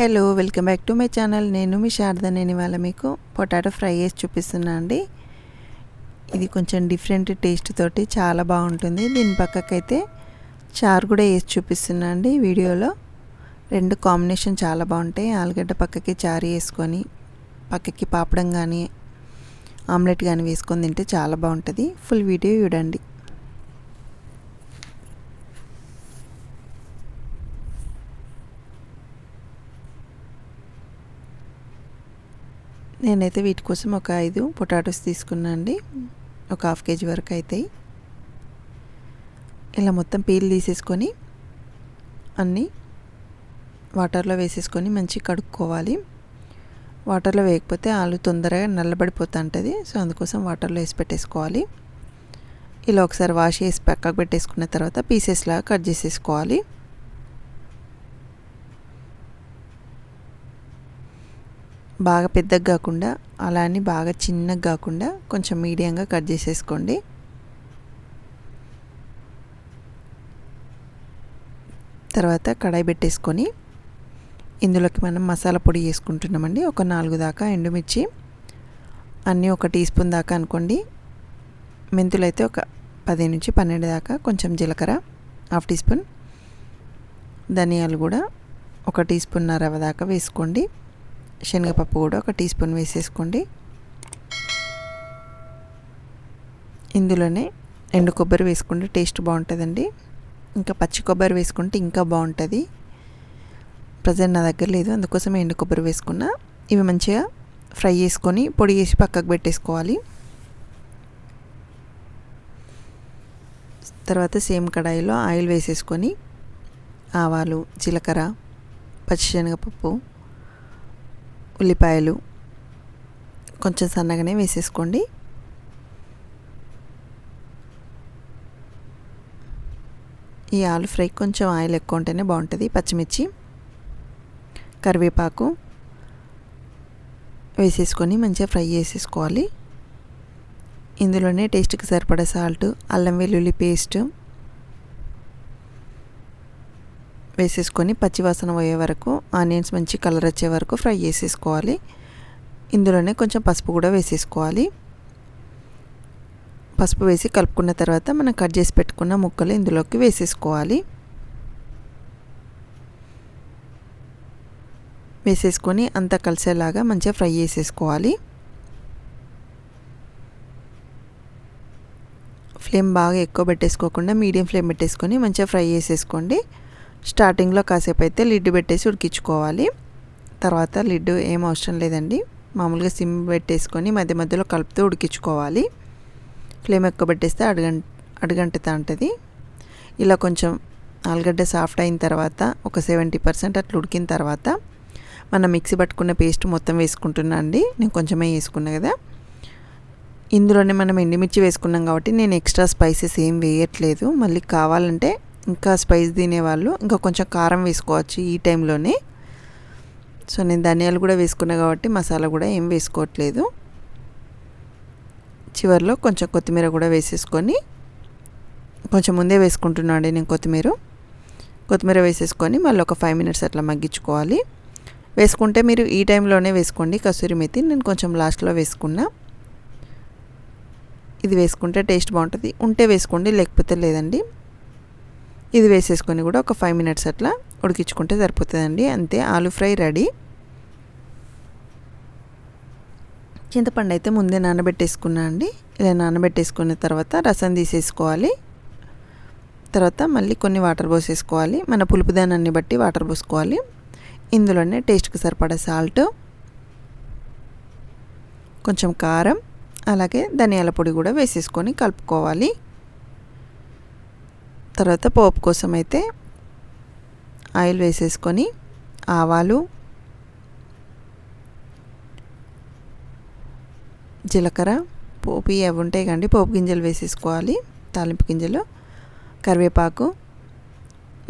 Hello welcome back to my channel. నేను మీ శారద నేను ఇవాళ మీకు పొటాటో ఫ్రై చేసి చూపిస్తున్నా అండి. ఇది కొంచెం డిఫరెంట్ టేస్ట్ తోటి చాలా బాగుంటుంది. దీని పక్కకైతే చారు కూడా వేసి చూపిస్తున్నా అండి వీడియోలో. రెండు కాంబినేషన్ చాలా బాగుంటాయి. ఆలుగడ్డ పక్కకి చారు వేసుకొని పక్కకి పాపడం కానీ ఆమ్లెట్ కానీ వేసుకొని తింటే చాలా బాగుంటుంది. ఫుల్ వీడియో చూడండి. నేనైతే వీటి కోసం ఒక ఐదు పొటాటోస్ తీసుకున్నా అండి. ఒక హాఫ్ కేజీ వరకు అవుతాయి ఇలా మొత్తం పీల్ తీసేసుకొని అన్నీ వాటర్లో వేసేసుకొని మంచిగా కడుక్కోవాలి. వాటర్లో వేయకపోతే ఆలు తొందరగా నల్లబడిపోతూ ఉంటుంది సో అందుకోసం వాటర్లో వేసి పెట్టేసుకోవాలి. ఇలా ఒకసారి వాష్ చేసి పక్కకు పెట్టేసుకున్న తర్వాత పీసెస్ లాగా కట్ చేసేసుకోవాలి. బాగా పెద్దగా కాకుండా అలా అని బాగా చిన్నగా కాకుండా కొంచెం మీడియంగా కట్ చేసేసుకోండి. తర్వాత కడాయి పెట్టేసుకొని ఇందులోకి మనం మసాలా పొడి వేసుకుంటున్నామండి. ఒక నాలుగు దాకా ఎండుమిర్చి అన్నీ ఒక టీ స్పూన్ దాకా అనుకోండి. మెంతులు అయితే ఒక పది నుంచి పన్నెండు దాకా కొంచెం జీలకర్ర హాఫ్ టీ స్పూన్ ధనియాలు కూడా ఒక టీ స్పూన్ నరవ దాకా వేసుకోండి. శనగపప్పు కూడా ఒక టీ స్పూన్ వేసేసుకోండి. ఇందులోనే ఎండు కొబ్బరి వేసుకుంటే టేస్ట్ బాగుంటుందండి. ఇంకా పచ్చి కొబ్బరి వేసుకుంటే ఇంకా బాగుంటుంది. ప్రజెంట్ నా దగ్గర లేదు అందుకోసం ఎండు కొబ్బరి వేసుకున్నా. ఇవి మంచిగా ఫ్రై చేసుకొని పొడి చేసి పక్కకు పెట్టేసుకోవాలి. తర్వాత సేమ్ కడాయిలో ఆయిల్ వేసేసుకొని ఆవాలు జీలకర్ర పచ్చిశనగపప్పు ఉల్లిపాయలు కొంచెం సన్నగానే వేసేసుకోండి. ఈ ఆలు ఫ్రై కొంచెం ఆయిల్ ఎక్కువ ఉంటేనే బాగుంటుంది. పచ్చిమిర్చి కరివేపాకు వేసేసుకొని మంచిగా ఫ్రై చేసేసుకోవాలి. ఇందులోనే టేస్ట్కి సరిపడా సాల్ట్ అల్లం వెల్లుల్లి పేస్ట్ వేసేసుకొని పచ్చివాసన పోయే వరకు ఆనియన్స్ మంచి కలర్ వచ్చే వరకు ఫ్రై చేసేసుకోవాలి. ఇందులోనే కొంచెం పసుపు కూడా వేసేసుకోవాలి. పసుపు వేసి కలుపుకున్న తర్వాత మనం కట్ చేసి పెట్టుకున్న ముక్కలు ఇందులోకి వేసేసుకోవాలి. వేసేసుకొని అంతా కలిసేలాగా మంచిగా ఫ్రై చేసేసుకోవాలి. ఫ్లేమ్ బాగా ఎక్కువ పెట్టేసుకోకుండా మీడియం ఫ్లేమ్ పెట్టేసుకొని మంచిగా ఫ్రై చేసేసుకోండి. స్టార్టింగ్లో కాసేపు అయితే లిడ్ పెట్టేసి ఉడికించుకోవాలి. తర్వాత లిడ్ ఏం అవసరం లేదండి. మామూలుగా సిమ్ పెట్టేసుకొని మధ్య మధ్యలో కలుపుతూ ఉడికించుకోవాలి. ఫ్లేమ్ ఎక్కువ పెట్టేస్తే అడుగంట అడుగంటుతా ఉంటుంది ఇలా కొంచెం ఆలుగడ్డ సాఫ్ట్ అయిన తర్వాత ఒక సెవెంటీ పర్సెంట్ అట్లా ఉడికిన తర్వాత మనం మిక్సీ పట్టుకున్న పేస్ట్ మొత్తం వేసుకుంటున్నా అండి. నేను కొంచెమే వేసుకున్నా కదా. ఇందులోనే మనం ఎండుమిర్చి వేసుకున్నాం కాబట్టి నేను ఎక్స్ట్రా స్పైసెస్ ఏం వేయట్లేదు. మళ్ళీ కావాలంటే ఇంకా స్పైస్ తినేవాళ్ళు. ఇంకా కొంచెం కారం వేసుకోవచ్చు ఈ టైంలోనే. సో నేను ధనియాలు కూడా వేసుకున్నా కాబట్టి మసాలా కూడా ఏం వేసుకోవట్లేదు. చివరిలో కొంచెం కొత్తిమీర కూడా వేసేసుకొని కొంచెం ముందే వేసుకుంటున్నాండి నేను కొత్తిమీర. కొత్తిమీర వేసేసుకొని మళ్ళీ ఒక ఫైవ్ మినిట్స్ అట్లా మగ్గించుకోవాలి. వేసుకుంటే మీరు ఈ టైంలోనే వేసుకోండి. కసూరి మెతి నేను కొంచెం లాస్ట్లో వేసుకున్నా. ఇది వేసుకుంటే టేస్ట్ బాగుంటుంది. ఉంటే వేసుకోండి లేకపోతే లేదండి. ఇది వేసేసుకొని కూడా ఒక ఫైవ్ మినిట్స్ అట్లా ఉడికించుకుంటే సరిపోతుందండి. అంతే ఆలు ఫ్రై రెడీ. చింతపండు అయితే ముందే నానబెట్టేసుకున్నా అండి. ఇలా నానబెట్టేసుకున్న తర్వాత రసం తీసేసుకోవాలి. తర్వాత మళ్ళీ కొన్ని వాటర్ పోసేసుకోవాలి. మన పులుపు దానాన్ని బట్టి వాటర్ పోసుకోవాలి. ఇందులోనే టేస్ట్కి సరిపడా సాల్ట్ కొంచెం కారం అలాగే ధనియాల పొడి కూడా వేసేసుకొని కలుపుకోవాలి. తర్వాత పోపు కోసం అయితే ఆయిల్ వేసేసుకొని ఆవాలు జీలకర్ర పోపు అవి ఉంటాయి కండి పోపు గింజలు వేసేసుకోవాలి తాలింపు గింజలు కరివేపాకు.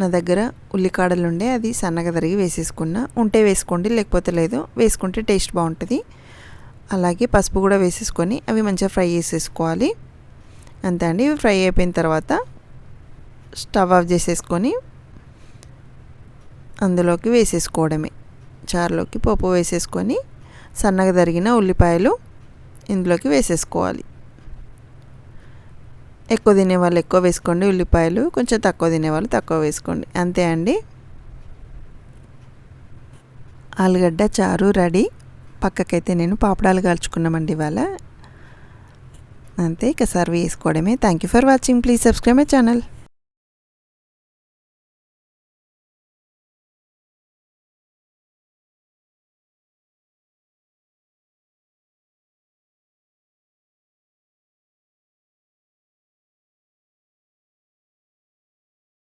నా దగ్గర ఉల్లికాడలు ఉండే అది సన్నగా తరిగి వేసేసుకున్నా. ఉంటే వేసుకోండి లేకపోతే లేదు. వేసుకుంటే టేస్ట్ బాగుంటుంది. అలాగే పసుపు కూడా వేసేసుకొని అవి మంచిగా ఫ్రై చేసేసుకోవాలి. అంతే అండి ఇవి ఫ్రై అయిపోయిన తర్వాత స్టవ్ ఆఫ్ చేసేసుకొని అందులోకి వేసేసుకోవడమే. చారులోకి పోపు వేసేసుకొని సన్నగా తరిగిన ఉల్లిపాయలు ఇందులోకి వేసేసుకోవాలి. ఎక్కువ తినేవాళ్ళు ఎక్కువ వేసుకోండి. ఉల్లిపాయలు కొంచెం తక్కువ తినేవాళ్ళు తక్కువ వేసుకోండి. అంతే అండి. ఆలుగడ్డ చారు రెడీ. పక్కకైతే నేను పాపడాలు కాల్చుకున్నామండి ఇవాళ. అంతే ఇక సర్వ్ చేసుకోవడమే. Thank you for watching please subscribe my channel